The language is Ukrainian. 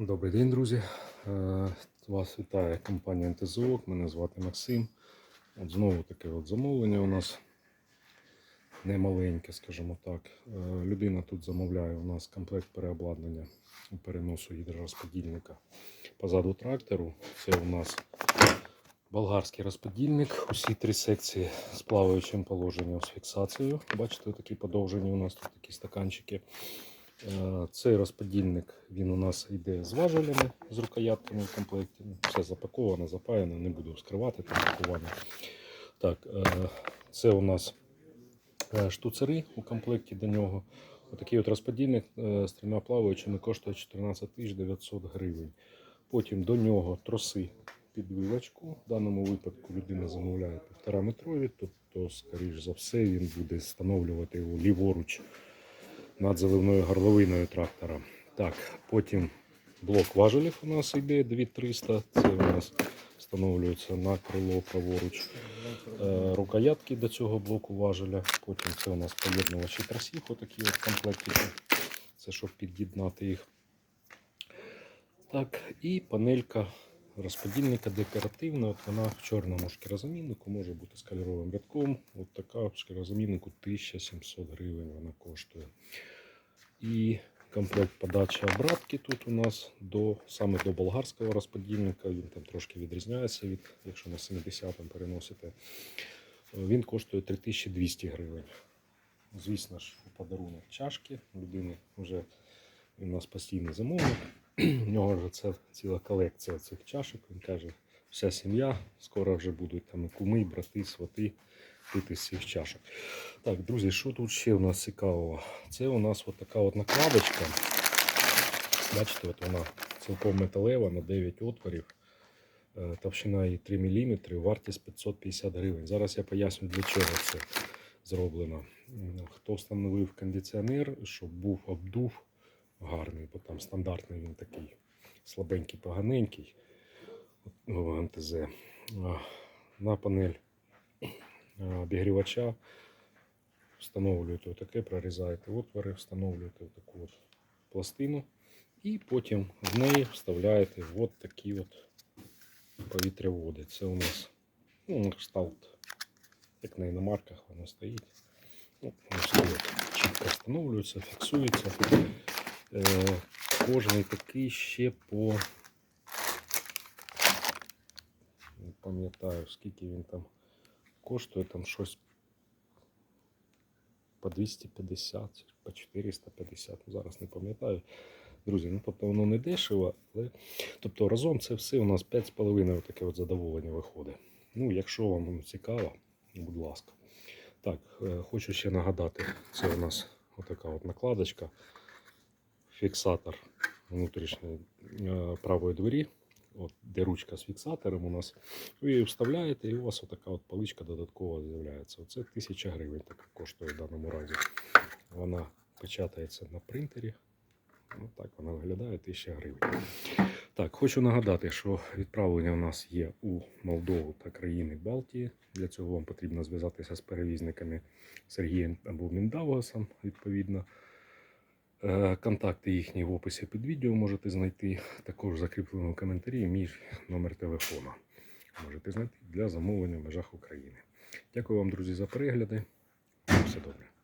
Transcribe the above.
Добрий день, друзі. Е, Вас вітає компанія НТЗО. Мене звати Максим. От знову таке от замовлення у нас немаленьке, скажімо так. Е, Людина тут замовляє у нас комплект переобладнання у переносу гідророзподільника позаду трактору. Це у нас болгарський розподільник. Усі три секції з плаваючим положенням з фіксацією. Бачите, такі подовжені у нас тут такі стаканчики. Е, Цей розподільник він у нас йде з важелями, з рукоятками в комплекті. Ну, Все запаковано, запаяно, не буду скривати там пакування. Так, е, це у нас е, штуцери у комплекті до нього. Отакий от розподільник з трьома плаваючими коштує 14 900 гривень. Потім до нього троси під вилочку. В даному випадку людина замовляє 1,5 метрові, тобто, скоріш за все, він буде встановлювати його ліворуч над заливною горловиною трактора. Так, потім блок важелів у нас йде 2300. Це у нас встановлюється на крило праворуч. Е, Рукоятки до цього блоку важеля. Потім це у нас поєднувачі тросів, отакі от комплекти. Це щоб під'єднати їх. Так, і панелька розподільника декоративна. От вона в чорному шкірозаміннику, може бути з кольоровим рядком. От така в шкірозаміннику 1700 гривень вона коштує. І комплект подачі обратки тут у нас до, саме до болгарського розподільника. Він там трошки відрізняється від, якщо на 70-м переносите. Він коштує 3200 гривень. Звісно ж, у подарунок чашки. Людини вже у нас постійний замовник. У нього вже це ціла колекція цих чашок. Він каже, вся сім'я, скоро вже будуть там і куми, і брати, свати пити з цих чашок. Так, друзі, що тут ще у нас цікавого? Це у нас от така от накладочка. Бачите, от вона цілком металева на 9 отворів. Е, Товщина її 3 мм, вартість 550 гривень. Зараз я поясню, для чого це зроблено. Хто встановив кондиціонер, щоб був обдув гарний, бо там стандартний він такий слабенький, поганенький. А, На панель обігрівача встановлюєте отаке, прорізаєте отвори, встановлюєте таку от пластину. І потім в неї вставляєте от такі от повітряводи. Це у нас ну, на кшталт, як на іномарках воно стоїть. Ну, воно стоїть. Чітко встановлюється, фіксується. Е, кожний такий ще по. Не пам'ятаю, скільки він там коштує, там щось по 250, по 450, ну, зараз не пам'ятаю. Друзі, ну тобто воно не дешево, але тобто разом це все у нас 5,5 таке от задоволення виходить. Ну, якщо вам цікаво, будь ласка. Так, е, хочу ще нагадати, це у нас отака от накладочка, фіксатор внутрішньої е, правої двері, от, де ручка з фіксатором у нас. Ви її вставляєте і у вас отака от паличка додаткова з'являється. Оце 1000 гривень так коштує в даному разі. Вона печатається на принтері. Ну, так вона виглядає 1000 гривень. Так, хочу нагадати, що відправлення у нас є у Молдову та країни Балтії. Для цього вам потрібно зв'язатися з перевізниками Сергієм або Міндавгасом, відповідно. Е, Контакти їхні в описі під відео можете знайти. Також в закріпленому коментарі мій номер телефона. Можете знайти для замовлення в межах України. Дякую вам, друзі, за перегляди. Все добре.